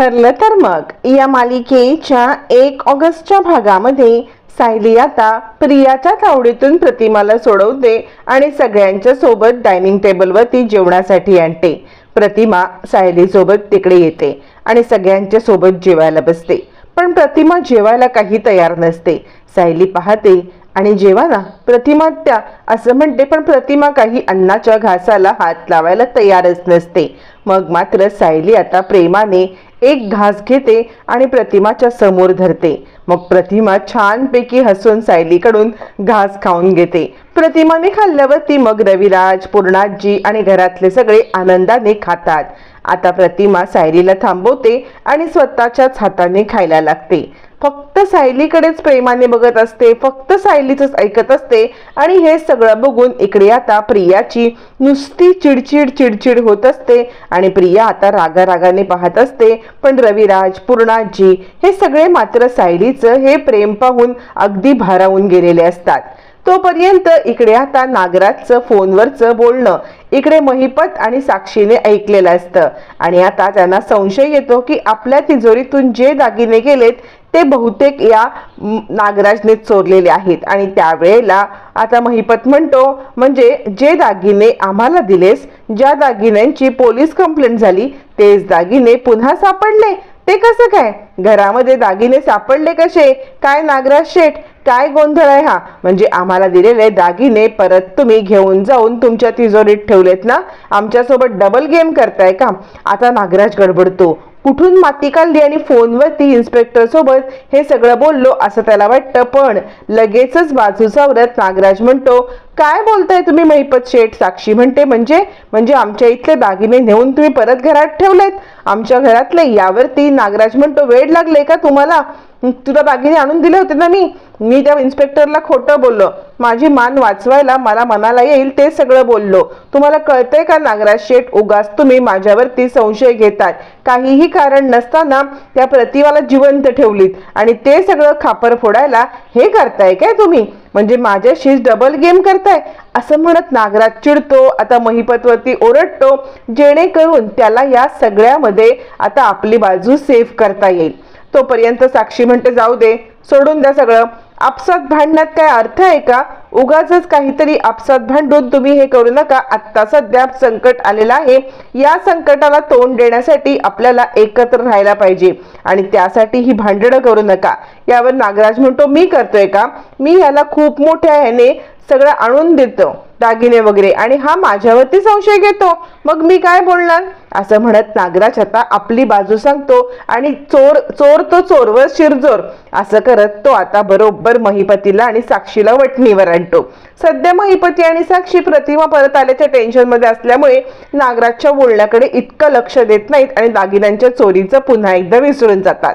ठरलं तर मग. या मालिकेच्या एक ऑगस्टच्या भागामध्ये सायली आता प्रियाच्या तावडीतून प्रतिमाला सोडवते आणि सगळ्यांच्या सोबत डायनिंग टेबलवरती जेवणासाठी आणते. प्रतिमा सायलीसोबत तिकडे येते आणि सगळ्यांच्या सोबत जेवायला बसते. पण प्रतिमा जेवायला काही तयार नसते. सायली पाहते आणि जेवा ना प्रतिमा त्या असं म्हणते पण प्रतिमा काही अन्नाच्या घासाला हात लावायला तयारच नसते. मग मात्र सायली आता प्रेमाने एक घास घेते आणि प्रतिमाच्या समोर धरते. मग प्रतिमा छानपैकी हसून सायलीकडून घास खाऊन घेते. प्रतिमाने खाल्ल्यावर ती मग रविराज पूर्णाजी आणि घरातले सगळे आनंदाने खातात. आता प्रतिमा सायलीला थांबवते आणि स्वतःच्याच हाताने खायला लागते. फक्त सायलीकडेच प्रेमाने बघत असते फक्त सायलीच ऐकत असते आणि हे सगळं बघून इकडे आता प्रियाची नुसती चिडचिड चिडचिड होत असते आणि प्रिया आता रागा रागाने पाहत असते पण रविराज पूर्णाजी हे सगळे मात्र सायलीचं हे प्रेम पाहून अगदी भारावून गेलेले असतात. तोपर्यंत इकडे आता नागराजचं फोनवरचं बोलणं इकडे महिपत आणि साक्षीने ऐकलेलं असतं. आणि आता त्यांना संशय येतो की आपल्या तिजोरीतून जे दागिने गेलेत ते बहुतेक या नागराजने चोरलेले आहेत. आणि त्यावेळेला आता महिपत म्हणतो म्हणजे जे दागिने आम्हाला दिलेस ज्या दागिन्यांची पोलीस कंप्लेंट झाली तेच दागिने पुन्हा सापडले. ते कसं काय? घरामध्ये दागिने सापडले कसे? काय नागराज शेठ? काय गोंधळ आहे हा? म्हणजे आम्हाला दिलेले दागिने परत तुम्ही घेऊन जाऊन तुमच्या तिजोरीत ठेवलेत ना? आमच्यासोबत डबल गेम करताय का? आता नागराज गडबडतो. कुठून माती काढली आणि फोनवरती इन्स्पेक्टर सोबत हे सगळं बोललो असं त्याला वाटतं. पण लगेचच बाजू सावरत नागराज म्हणतो काय बोलताय तुम्ही महिपत शेठ? साक्षी म्हणते म्हणजे म्हणजे आमच्या इथले दागिने नेऊन तुम्ही परत घरात ठेवलेत. आमच्या घरातले यावरती नागराज म्हणतो वेळ लागले का तुम्हाला? तुला दागिने आणून दिले होते ना मी? मी त्या इन्स्पेक्टरला खोटं बोललो. माझी मान वाचवायला मला मनाला येईल ते सगळं बोललो. तुम्हाला कळतंय का नागराज शेठ? उगाच तुम्ही माझ्यावरती संशय घेतात काहीही कारण नसताना त्या प्रतिमाला जिवंत ठेवलीत. आणि ते सगळं खापर फोडायला हे करताय काय तुम्ही? म्हणजे माझ्याशीच डबल गेम करताय? असं म्हणत नागराज चिडतो आता महिपतवरती ओरडतो जेणेकरून त्याला या सगळ्यामध्ये आता आपली बाजू सेफ करता येईल. तोपर्यंत साक्षी म्हणते जाऊ दे सोडून द्या सगळं. आपसात भांडण्यात काय अर्थ आहे का? उगाच काहीतरी आपसात भांडून तुम्ही हे करू नका. आत्ता सध्या संकट आलेलं आहे. या संकटाला तोंड देण्यासाठी आपल्याला एकत्र राहायला पाहिजे आणि त्यासाठी ही भांडणं करू नका. यावर नागराज म्हणतो मी करतोय का? मी ह्याला खूप मोठ्या ह्याने सगळं आणून देतो दागिने वगैरे. आणि हा माझ्यावरती संशय घेतो. मग मी काय बोलणार? असं म्हणत नागराज आता आपली बाजू सांगतो. आणि चोर चोर तो चोरवर शिरजोर. असं करत तो आता बरोबर महिपतीला आणि साक्षीला वटणीवर आणतो. सध्या महिपती आणि साक्षी प्रतिमा परत आल्याच्या टेन्शनमध्ये असल्यामुळे नागराजच्या बोलण्याकडे इतकं लक्ष देत नाहीत आणि दागिन्यांच्या चोरीचं पुन्हा एकदा विसरून जातात.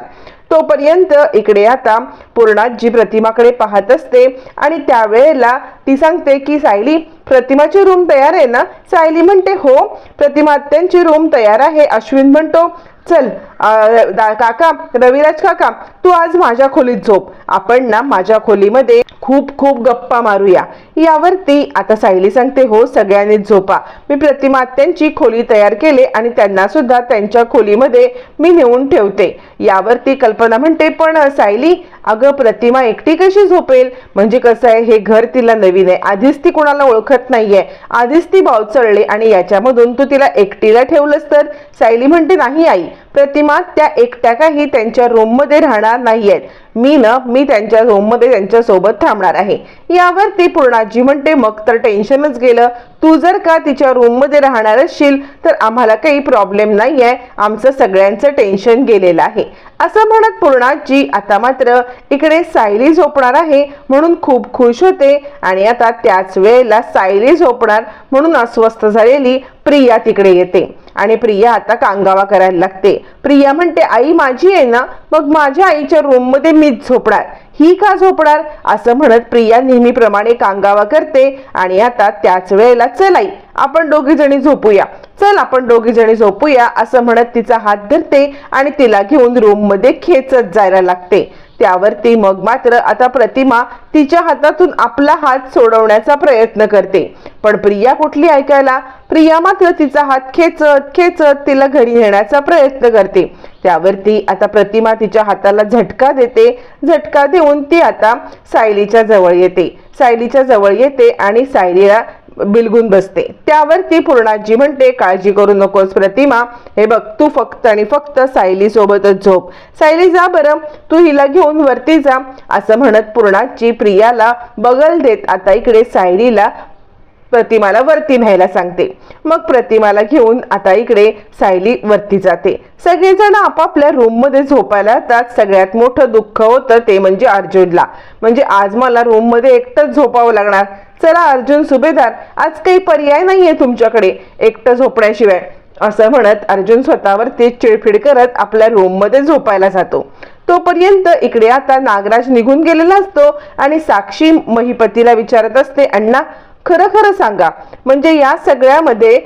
तोपर्यंत इकडे आता पूर्णाजी प्रतिमाकडे पाहत असते आणि त्यावेळेला ती सांगते की सायली प्रतिमाची रूम तयार आहे ना? सायली म्हणते हो प्रतिमा आत्यांची रूम तयार आहे अश्विन म्हणतो. चल काका रविराज काका तू आज माझ्या खोलीत झोप. आपण ना माझ्या खोलीमध्ये खूप खूप गप्पा मारूया. यावरती आता सायली सांगते हो सगळ्यांनी झोपा. मी प्रतिमा आत्यांची खोली तयार केले आणि त्यांना सुद्धा त्यांच्या खोलीमध्ये मी नेऊन ठेवते. यावरती कल्पना म्हणते पण सायली अगं प्रतिमा एकटी कशी झोपेल? म्हणजे कसं आहे हे घर तिला नवीन देवीने. आधीच ती कोणाला ओळखत नाहीये. आधीच ती बावचळली आणि याच्यामधून तू तिला एकटीला ठेवलंस तर? सायली म्हणते नाही आई. प्रतिमा त्या एकट्या काही त्यांच्या रूममध्ये राहणार नाहीयेत. मी ना मी त्यांच्या रूममध्ये त्यांच्यासोबत थांबणार आहे. यावर ती पूर्णाजी म्हणते मग तर टेन्शनच गेलं. तू जर का तिच्या रूममध्ये राहणार असशील तर आम्हाला काही प्रॉब्लेम नाही आहे आमचं सगळ्यांचं टेन्शन गेलेलं आहे. असं म्हणत पूर्णाजी आता मात्र इकडे सायली झोपणार आहे म्हणून खूप खुश होते आणि आता त्याच वेळेला सायली झोपणार म्हणून अस्वस्थ झालेली प्रिया तिकडे येते. आणि प्रिया आता कांगावा करायला लागते. प्रिया म्हणते आई माझी आहे ना मग माझ्या आईच्या रूममध्ये मीच झोपणार. ही का झोपणार? असं म्हणत प्रिया नेहमीप्रमाणे कांगावा करते आणि आता त्याच वेळेला चल आई आपण दोघी जणी झोपूया. चल आपण दोघी जणी झोपूया असं म्हणत तिचा हात धरते आणि तिला घेऊन रूममध्ये खेचत जायला लागते. त्यावरती मग मात्र आता प्रतिमा तिच्या हातातून आपला हात सोडवण्याचा प्रयत्न करते. पण प्रिया कुठली ऐकायला? प्रिया मात्र तिचा हात खेचत खेचत तिला घरी नेण्याचा प्रयत्न करते. त्यावरती आता प्रतिमा तिच्या हाताला झटका देते. झटका देऊन ती आता सायलीच्या जवळ येते. सायलीच्या जवळ येते आणि सायलीला बिलगून बसते. त्यावर ती पूर्णाजी म्हणते काळजी करू नकोस प्रतिमा. हे बघ तू फक्त आणि फक्त सायली सोबतच झोप. सायली जा बरं. तू हिला घेऊन वरती जा. असं म्हणत पूर्णाची प्रियाला बगल देत आता इकडे सायलीला प्रतिमाला वरती न्यायला सांगते. मग प्रतिमाला घेऊन आता इकडे सायली वरती जाते. सगळेजण आपापल्या रूममध्ये झोपायला जातात सगळ्यात मोठं दुःख होतं ते म्हणजे अर्जुनला. म्हणजे आज मला रूममध्ये एकटंच झोपावं लागणार. चला अर्जुन सुभेदार आज काही पर्याय नाहीये तुमच्याकडे एकटं झोपण्याशिवाय. असं म्हणत अर्जुन स्वतःवरती चिडफिड करत आपल्या रूममध्ये झोपायला जातो. तोपर्यंत इकडे आता नागराज निघून गेलेला असतो आणि साक्षी महिपतीला विचारत असते अण्णा खरं खरं सांगा. म्हणजे या सगळ्यामध्ये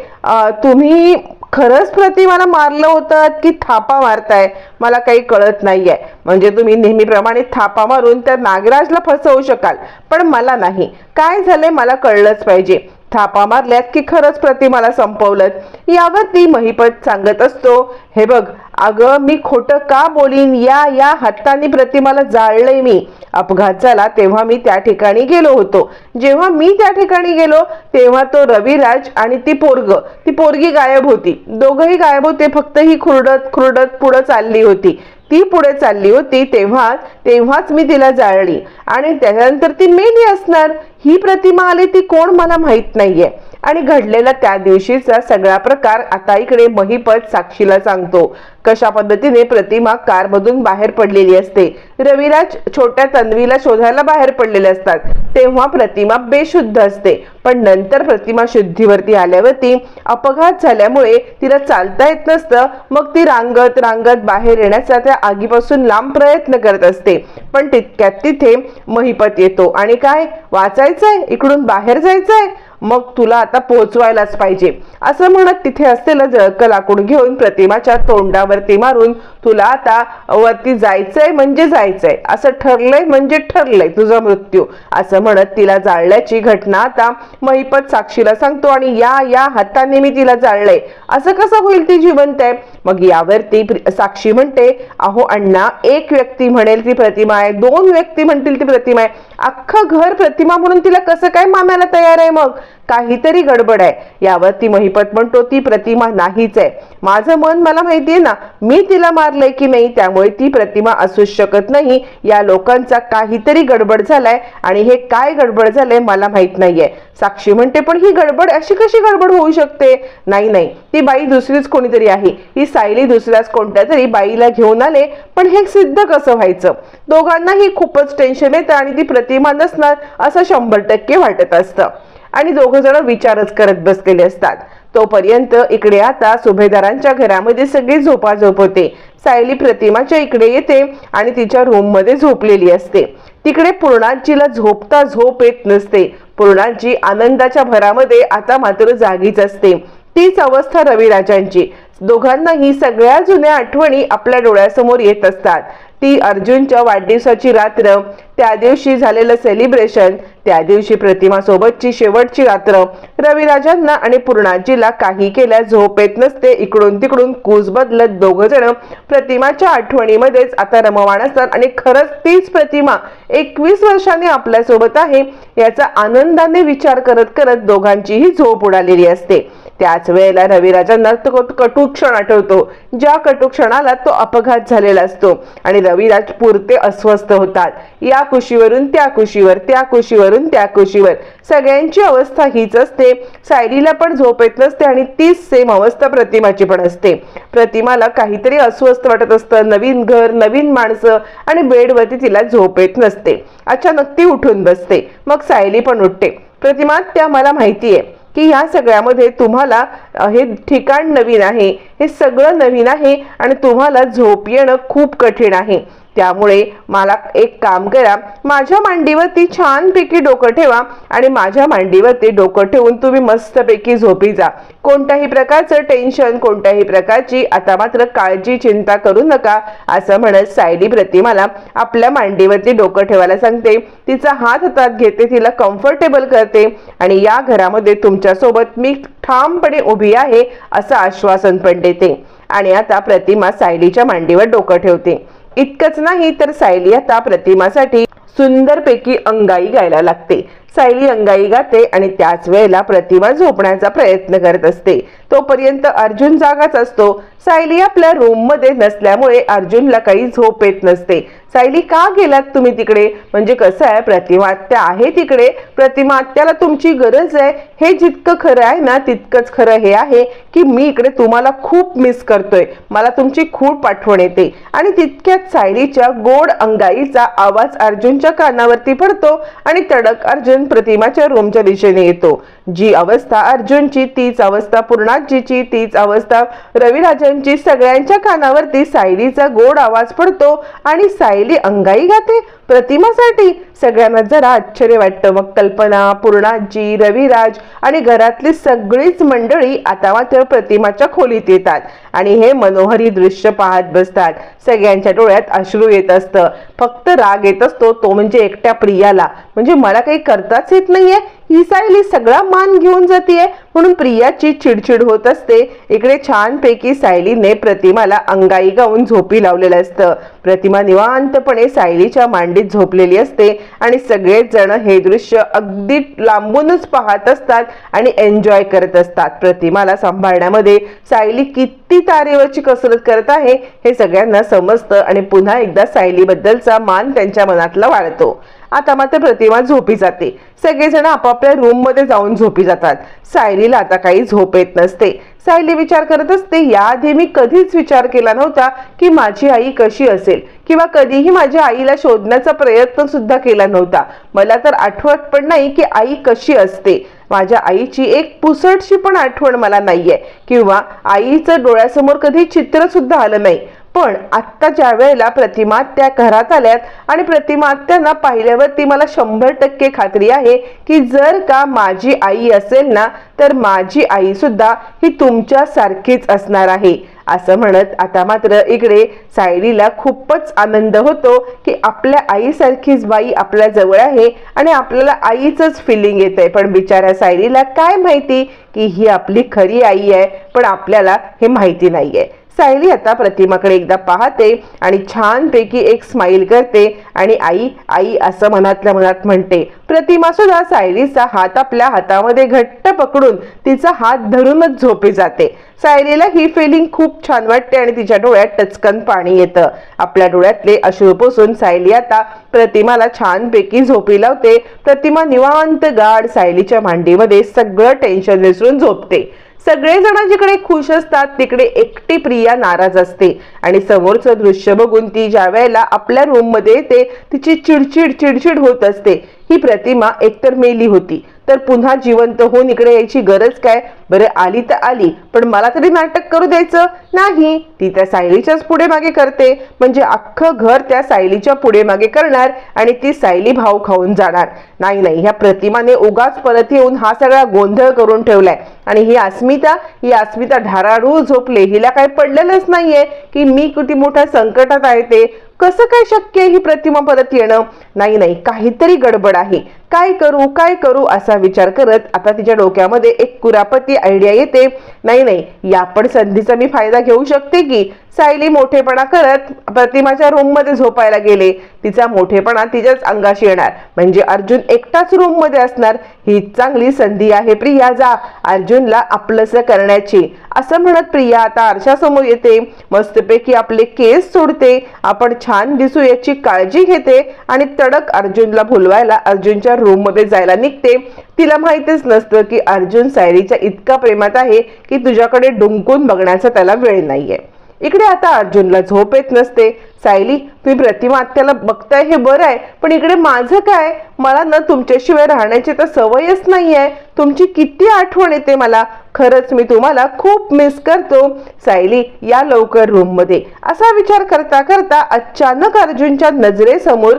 तुम्ही खरंच प्रतिमाला मारलं होतं की थापा मारताय? मला काही कळत नाहीये. म्हणजे तुम्ही नेहमीप्रमाणे थापा मारून त्या नागराजला फसवू शकाल. पण मला नाही. काय झालंय मला कळलंच पाहिजे. थापा मारल्यात की खरंच प्रतिमाला संपवलं यावर ती महिपत सांगत असतो हे बघ अगं मी खोटं का बोलीन? या या हाताने प्रतिमाला जाळलंय मी. अपघात झाला तेव्हा मी त्या ठिकाणी गेलो होतो. जेव्हा मी त्या ठिकाणी गेलो तेव्हा तो रविराज आणि ती पोरग ती पोरगी गायब होती. दोघंही गायब होते फक्त ही खुरडत खुरडत पुढं चालली होती. ती पुढे चालली होती तेव्हा तेव्हाच मी तिला जाळली. आणि त्याच्यानंतर ती मेली असणार. ही प्रतिमा आली ती कोण मला माहीत नाहीये. आणि घडलेला त्या दिवशीचा सगळा प्रकार आता इकडे महिपत साक्षीला सांगतो. कशा पद्धतीने प्रतिमा कारमधून बाहेर पडलेली असते. रविराज छोट्या तन्वीला शोधायला बाहेर पडलेले असतात. तेव्हा प्रतिमा बेशुद्ध असते. पण नंतर प्रतिमा शुद्धीवरती आल्यावरती अपघात झाल्यामुळे तिला चालता येत नसतं. मग ती रांगत रांगत बाहेर येण्याचा त्या आगीपासून लांब प्रयत्न करत असते. पण तितक्यात तिथे महिपत येतो. आणि काय? वाचायचंय? इकडून बाहेर जायचंय? मग तुला आता पोहोचवायलाच पाहिजे. असं म्हणत तिथे असलेलं जळक लाकूड घेऊन प्रतिमाच्या तोंडावरती मारून तुला आता वरती जायचंय म्हणजे जायचंय. असं ठरलंय म्हणजे ठरलंय तुझा मृत्यू. असं म्हणत तिला जाळल्याची घटना आता महिपत साक्षीला सांगतो आणि या या हाताने मी तिला जाळलंय. असं कसं होईल ती जिवंत आहे? मग यावरती साक्षी म्हणते अहो अण्णा एक व्यक्ती म्हणेल ती प्रतिमा आहे. दोन व्यक्ती म्हणतील ती प्रतिमा आहे. अख्खं घर प्रतिमा म्हणून तिला कसं काय मानायला तयार आहे मग? काहीतरी गडबड आहे. यावर ती महिपत म्हणतो ती प्रतिमा नाहीच आहे. माझं मन मला माहितीये ना मी तिला मारलंय की नाही त्यामुळे ती प्रतिमा असूच शकत नाही. या लोकांचा काहीतरी गडबड झालाय आणि हे काय गडबड झालंय मला माहीत नाहीये. साक्षी म्हणते पण ही गडबड अशी कशी गडबड होऊ शकते? नाही नाही. ती बाई दुसरीच कोणीतरी आहे. ही सायली दुसऱ्याच कोणत्या तरी बाईला घेऊन आले. पण हे सिद्ध कसं व्हायचं? दोघांनाही खूपच टेन्शन येतं आणि ती प्रतिमा नसणार असं शंभर टक्के वाटत असतं. आणि दोघं जण विचारच करत बसलेले असतात. तोपर्यंत इकडे आता सुभेदारांच्या घरामध्ये सगळी झोपाझोप होते. सायली प्रतिमाच्या इकडे येते आणि तिच्या रूममध्ये झोपलेली असते. तिकडे पूर्णाजीला झोपता झोप येत नसते. पूर्णाजी आनंदाच्या भरामध्ये आता मात्र जागीच असते. तीच अवस्था रविराजांची. दोघांनाही सगळ्या जुन्या आठवणी आपल्या डोळ्यासमोर येत असतात. ती अर्जुनच्या वाढदिवसाची रात्र त्या दिवशी झालेलं सेलिब्रेशन त्या दिवशी प्रतिमा सोबतची शेवटची रात्र रविराजांना आणि पूर्णाजीला काही केल्या झोप येत नसते इकडून तिकडून कूस बदलत दोघ जण प्रतिमाच्या आठवणीमध्येच आता रमवाण असतात आणि खरंच तीच प्रतिमा एकवीस वर्षाने आपल्यासोबत आहे याचा आनंदाने विचार करत करत दोघांचीही झोप उडालेली असते. त्याच वेळेला रविराजांना तो कटू क्षण आठवतो. ज्या कटू क्षणाला तो अपघात झालेला असतो आणि रविराज पुरते अस्वस्थ होतात. या कुशीवरून त्या कुशीवर त्या कुशीवरून त्या कुशीवर. सगळ्यांची अवस्था हीच असते. सायलीला पण झोप येत नसते आणि तीच सेम अवस्था प्रतिमाची पण असते. प्रतिमाला काहीतरी अस्वस्थ वाटत असतं. नवीन घर नवीन माणसं आणि बेडवरती तिला झोप येत नसते. अचानक ती उठून बसते. मग सायली पण उठते. प्रतिमा त्या मला माहिती आहे की ह्या सगळ्यामध्ये तुम्हाला हे ठिकाण नवीन आहे हे सगळं नवीन आहे आणि तुम्हाला झोप येणं खूप कठीण आहे. त्यामुळे मला एक काम करा माझ्या मांडीवरती छानपैकी डोकं ठेवा आणि माझ्या मांडीवरती डोकं ठेवून तुम्ही मस्तपैकी झोपी जा. कोणत्याही प्रकारचं टेन्शन कोणत्याही प्रकारची आता मात्र काळजी चिंता करू नका असं म्हणत सायली प्रतिमाला आपल्या मांडीवरती डोकं ठेवायला सांगते. तिचा हात हातात घेते तिला कम्फर्टेबल करते आणि या घरामध्ये तुमच्यासोबत मी ठामपणे उभी आहे असं आश्वासन पण देते. आणि आता प्रतिमा सायलीच्या मांडीवर डोकं ठेवते. इतकंच नाही तर सायली आता प्रतिमासाठी सुंदरपैकी अंगाई गायला लागते. सायली अंगाई गाते आणि त्याच वेळेला प्रतिमा झोपण्याचा प्रयत्न करत असते. तोपर्यंत अर्जुन जागाच असतो. सायली आपल्या रूममध्ये नसल्यामुळे अर्जुनला काही झोप येत नसते. सायली का गेलात तुम्ही तिकडे? म्हणजे कसं आहे प्रतिमात्या आहे तिकडे? प्रतिमात्याला तुमची गरज आहे. हे जितकं खरं आहे ना तितकंच खरं हे आहे की मी इकडे तुम्हाला खूप मिस करतोय. मला तुमची खूप आठवण येते. आणि तितक्यात सायलीच्या गोड अंगाईचा आवाज अर्जुनच्या कानावरती पडतो आणि तडक अर्जुन प्रतिमाच्या रूमच्या दिशेने येतो. जी अवस्था अर्जुनची तीच अवस्था पूर्णाजीची तीच अवस्था. रविराजांची सगळ्यांच्या कानावरती सायलीचा गोड आवाज पडतो आणि सायली अंगाई गाते. प्रतिमासाठी सगळ्यांना जरा आश्चर्य वाटतं. मग कल्पना पूर्णाजी रविराज आणि घरातली सगळीच मंडळी आता मात्र प्रतिमाच्या खोलीत येतात आणि हे मनोहरी दृश्य पाहत बसतात. सगळ्यांच्या डोळ्यात अश्रू येत असतं. फक्त राग येत असतो. तो म्हणजे एकट्या प्रियाला. म्हणजे मला काही करताच येत नाहीये. ही सायली सगळा मान घेऊन जातीये. म्हणून प्रियाची चिडचिड होत असते. इकडे छानपैकी सायलीने प्रतिमाला अंगाई गाऊन झोपी लावलेलं असतं. प्रतिमा निवांतपणे सायलीच्या मांडीत झोपलेली असते आणि सगळेच जण हे दृश्य अगदी लांबूनच पाहत असतात आणि एन्जॉय करत असतात. प्रतिमाला सांभाळण्यामध्ये सायली किती तारेवरची कसरत करत आहे हे सगळ्यांना समजतं आणि पुन्हा एकदा सायलीबद्दलचा मान त्यांच्या मनातला वाढतो. आता मात्र प्रतिमा झोपी जाते. सगळेजण आपापल्या रूममध्ये जाऊन झोपी जातात. सायलीला आता काही झोप येत नसते. सायली विचार करत असते याआधी मी कधीच विचार केला नव्हता की माझी आई कशी असेल किंवा कधीही माझ्या आईला शोधण्याचा प्रयत्न सुद्धा केला नव्हता. मला तर आठवत पण नाही की आई कशी असते. माझ्या आईची एक पुसटशी पण आठवण मला नाहीये किंवा आईचं डोळ्यासमोर कधी चित्र सुद्धा आलं नाही. पण आत्ता ज्या वेळेला प्रतिमा त्या घरात आल्यात आणि प्रतिमा त्यांना पाहिल्यावरती मला शंभर टक्के खात्री आहे की जर का माझी आई असेल ना तर माझी आई सुद्धा ही तुमच्या सारखीच असणार आहे. असं म्हणत आता मात्र इकडे सायलीला खूपच आनंद होतो की आपल्या आईसारखीच बाई आपल्या जवळ आहे आणि आपल्याला आईचंच फिलिंग येत आहे पण बिचाऱ्या सायलीला काय माहिती की ही आपली खरी आई आहे पण आपल्याला हे माहिती नाहीये. सायली आता प्रतिमाकडे एकदा पाहते आणि छानपैकी एक स्माईल करते आणि आई आई असं मनातल्या मनात म्हणते प्रतिमा सुद्धा सायलीचा हात आपल्या हातामध्ये घट्ट पकडून तिचा हात धरूनच झोपी जाते. सायलीला ही फिलिंग खूप छान वाटते आणि तिच्या डोळ्यात टचकन पाणी येतं. आपल्या डोळ्यातले अश्रू पुसून सायली आता प्रतिमाला छानपैकी झोपी लावते. प्रतिमा निवांत गाढ सायलीच्या मांडीमध्ये सगळं टेन्शन विसरून झोपते. सगळेजण जिकडे खुश असतात तिकडे एकटी प्रिया नाराज असते. आणि समोरचं दृश्य बघून ती ज्या वेळेला आपल्या रूममध्ये येते तिची चिडचिड चिडचिड होत असते. ही प्रतिमा एकतर मेली होती. तर पुन्हा जिवंत होऊन इकडे यायची गरज काय? बरं आली तर आली पण मला तरी नाटक करू द्यायचं? नाही ती त्या सायलीच्याच पुढे मागे करते. म्हणजे अख्खं घर त्या सायलीच्या पुढे मागे करणार आणि ती सायली भाव खाऊन जाणार. नाही नाही ह्या प्रतिमाने उगाच परत येऊन हा सगळा गोंधळ करून ठेवलाय. आणि ही अस्मिता ही अस्मिता ढाराळू झोपले. हिला काय पडलेलंच नाहीये की मी किती मोठ्या संकटात आहे ते. कसं काय शक्य ही प्रतिमा परत येणं? नाही नाही काहीतरी गडबड आहे. काय करू काय करू असा विचार करत आता तिच्या डोक्यामध्ये एक कुरापती आयडिया येते. नाही नाही या पण संधीचा मी फायदा घेऊ शकते की? सायली मोठेपणा करत प्रतिमाच्या रूममध्ये झोपायला गेले. तिचा मोठेपणा तिच्याच अंगाशी येणार. म्हणजे अर्जुन एकटाच रूममध्ये असणार. ही चांगली संधी आहे प्रिया जा. अर्जुनला आपलंस करण्याची. असं म्हणत प्रिया आता आरशासमोर येते. मस्तपैकी आपले केस सोडते. आपण छान दिसू याची काळजी घेते. आणि तडक अर्जुनला भुलवायला अर्जुनच्या रूममध्ये जायला निघते. तिला माहितीच नसतं की अर्जुन सायरीच्या इतका प्रेमात आहे की तुझ्याकडे डुंकून बघण्याचा त्याला वेळ नाहीये. इकडे आता अर्जुनला झोप येत नसते. सायली तुम्ही प्रतिमा आत्याला बघताय हे बरं आहे. पण इकडे माझं काय? मला ना तुमच्याशिवाय राहण्याची तर सवयच नाही आहे. तुमची किती आठवण येते मला. खरंच मी तुम्हाला खूप मिस करतो. सायली या लवकर रूममध्ये असा विचार करता करता अचानक अर्जुनच्या नजरेसमोर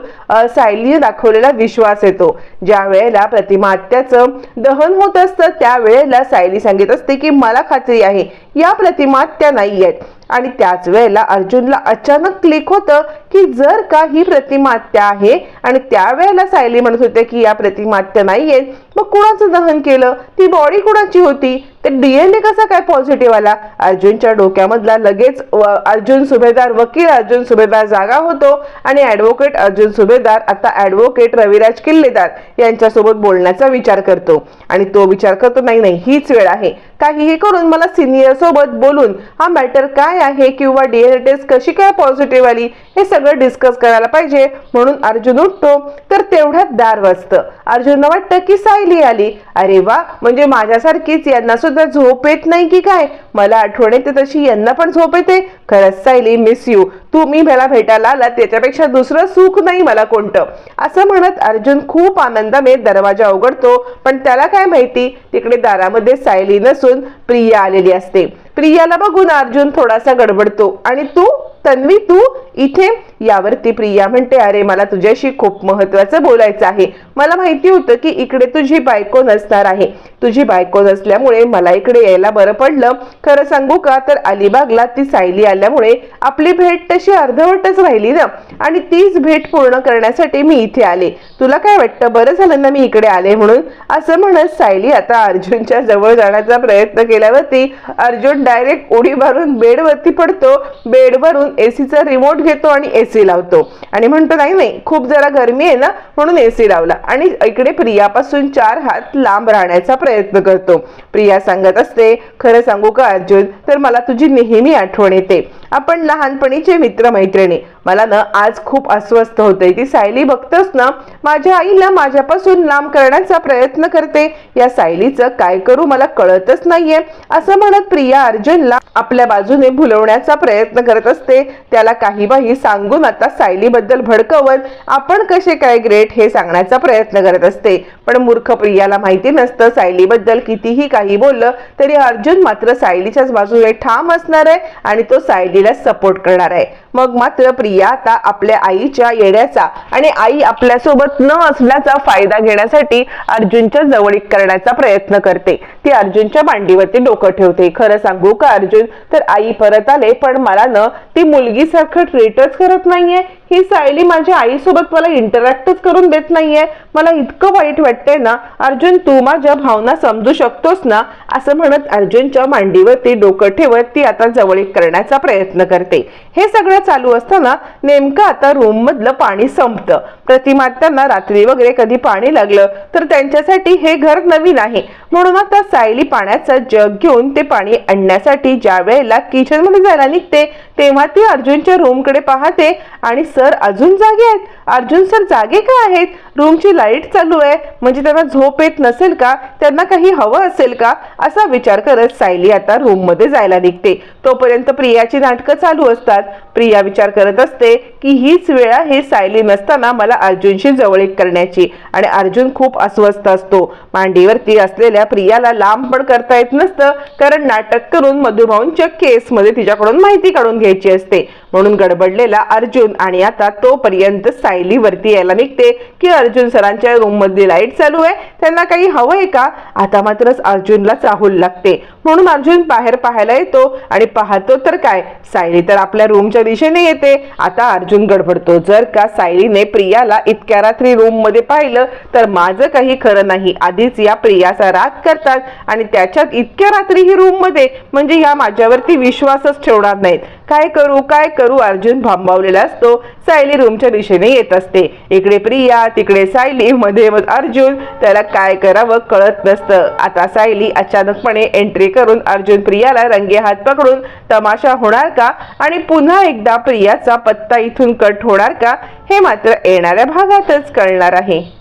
सायलीने दाखवलेला विश्वास येतो. ज्या वेळेला प्रतिमा आत्याचं दहन होत असतं त्यावेळेला सायली सांगित असते की मला खात्री आहे या प्रतिमा त्या नाही आहेत आणि त्याच वेळेला अर्जुनला अचानक क्लिक होतं. की जर का ही प्रतिमात्या आहे आणि त्यावेळेला सायली म्हणत होते की या प्रतिमात्या नाहीये नाहीयेत मग कुणाचं दहन केलं? ती बॉडी कुणाची होती? तर डीएनए कसा काय पॉझिटिव्ह आला? अर्जुनच्या डोक्यामधला लगेच अर्जुन सुभेदार वकील अर्जुन सुभेदार जागा होतो आणि ऍडव्होकेट अर्जुन सुभेदार आता ऍडव्होकेट रविराज किल्लेदार यांच्यासोबत बोलण्याचा विचार करतो. आणि तो विचार करतो नाही नाही हीच वेळ आहे. काहीही करून मला सिनियर सोबत बोलून हा मॅटर काय आहे किंवा डीएनए टेस्ट कशी काय पॉझिटिव्ह आली हे सगळं डिस्कस करायला पाहिजे. म्हणून अर्जुन उठतो तर तेवढ्यात दार वाजतं. अर्जुनला वाटतं की सायली आली. अरे वा म्हणजे माझ्यासारखीच यांना सुद्धा झोप येत नाही की काय? मला आठवण येते तशी यांना पण झोप येते. खरंच सायली मिस यू तुम्ही मला भेटायला आला त्याच्यापेक्षा दुसरं सुख नाही मला कोणतं. असं म्हणत अर्जुन खूप आनंदाने दरवाजा उघडतो पण त्याला काय माहिती? तिकडे दारामध्ये सायली नसून प्रिया आलेली असते. प्रियाला बघून अर्जुन थोडासा गडबडतो. आणि तू तन्वी तू इथे? यावरती प्रिया म्हणते अरे मला तुझ्याशी खूप महत्वाचं बोलायचं आहे. मला माहिती होतं की इकडे तुझी बायको नसणार आहे. तुझी बायको नसल्यामुळे मला इकडे यायला बरं पडलं. खरं सांगू का? तर अलिबागला ती सायली आल्यामुळे आपली भेट तशी अर्धवटच राहिली ना. आणि तीच भेट पूर्ण करण्यासाठी मी इथे आले. तुला काय वाटतं? बरं झालं ना मी इकडे आले म्हणून? असं म्हणत सायली आता अर्जुनच्या जवळ जाण्याचा प्रयत्न केल्यावरती अर्जुन डायरेक्ट उडी मारून बेडवरती पडतो. बेडवरून एसीचा रिमोट घेतो आणि एसी लावतो. आणि म्हणतो नाही नाही खूप जरा गरमी आहे ना म्हणून एसी लावला. आणि इकडे प्रियापासून चार हात लांब राहण्याचा प्रयत्न करतो. प्रिया सांगत असते खरं सांगू का अर्जुन? तर मला तुझी नेहमी आठवण येते. आपण लहानपणीचे मित्रमैत्रिणी. मला ना आज खूप अस्वस्थ होते. ती सायली बघतोस ना माझ्या आईला माझ्यापासून लांब करण्याचा प्रयत्न करते. या सायलीचं काय करू मला कळतच नाहीये. असं म्हणत प्रिया अर्जुनला आपल्या बाजूने भुलवण्याचा प्रयत्न करत असते. त्याला काही बाही सांगून आता सायलीबद्दल भडकवत आपण कसे काय ग्रेट हे सांगण्याचा प्रयत्न करत असते. पण मूर्ख प्रियाला माहिती नसतं सायलीबद्दल कितीही काही बोललं तरी अर्जुन मात्र सायलीच्याच बाजूने ठाम असणार आहे आणि तो सायलीला सपोर्ट करणार आहे. मग मात्र प्रिया आता आपल्या आईच्या येण्याचा आणि आई आपल्यासोबत न असल्याचा फायदा घेण्यासाठी अर्जुनच्या जवळीक करण्याचा प्रयत्न करते. ती अर्जुनच्या मांडीवरती डोकं ठेवते. खरं सांगू का अर्जुन? तर आई परत आले पण मला न ती मुलगीसारखं ट्रीटच करत नाहीये. ही सायली माझ्या आईसोबत मला इंटरॅक्टच करून देत नाहीये. मला इतकं वाईट वाटतंय ना. अर्जुन तू माझ्या भावना समजू शकतोस ना? असं म्हणत अर्जुनच्या मांडीवरती डोकं ठेवत ती आता जवळीक करण्याचा प्रयत्न करते. हे सगळं चालू असताना नेमकं आता रूम मधलं पाणी संपतं. प्रतिमा त्यांना रात्री वगैरे कधी पाणी लागलं तर त्यांच्यासाठी हे घर नवीन आहे. म्हणून आता सायली पाण्याचा जग घेऊन ते पाणी आणण्यासाठी ज्या वेळेला किचनमध्ये जायला निघते तेव्हा ती अर्जुनच्या रूमकडे पाहते आणि सर अजून जागे आहेत? अर्जुन सर जागे का आहेत? रूमची लाइट चालू आहे. म्हणजे त्यांना झोप येत नसेल का? त्यांना काही हवं असेल का? असा विचार करत सायली आता रूममध्ये जायला निघते. तोपर्यंत प्रियाची नाटकं चालू असतात. प्रिया विचार करत असते की हीच वेळ आहे सायली नसताना मला अर्जुनशी जवळीक करण्याची. आणि अर्जुन खूप अस्वस्थ असतो. मांडीवरती असलेल्या प्रियाला लांब पण करता येत नसतं. कारण नाटक करून मधुभाऊंच्या केसमध्ये तिच्याकडून माहिती काढून घ्यायची असते. म्हणून गडबडलेला अर्जुन आणि आता तोपर्यंत सायलीवरती यायला निघते की अर्जुन सरांच्या रूम मधली लाइट चालू आहे. त्यांना काही हवंय का? आता मात्र अर्जुनला राहुल लागते. म्हणून अर्जुन बाहेर पाहायला येतो आणि पाहतो तर काय? सायली तर आपल्या रूमच्या दिशेने येते. आता अर्जुन गडबडतो. जर का सायलीने प्रियाला इतक्या रात्री रूममध्ये पाहिलं तर माझं काही खरं नाही. आधीच या प्रियाचा राग करतात आणि त्याच्यात इतक्या रात्री ही रूममध्ये म्हणजे ह्या माझ्यावरती विश्वासच ठेवणार नाहीत. काय करू काय करू? अर्जुन भांबावलेला असतो. सायली रूमच्या दिशेने येत असते. इकडे प्रिया तिकडे सायली मध्ये अर्जुन. त्याला काय करावं कळत नसतं. आता सायली अचानकपणे एंट्री करून अर्जुन प्रियाला रंगे हात पकडून तमाशा होणार का? आणि पुन्हा एकदा प्रियाचा पत्ता इथून कट होणार का? हे मात्र येणाऱ्या भागातच कळणार आहे.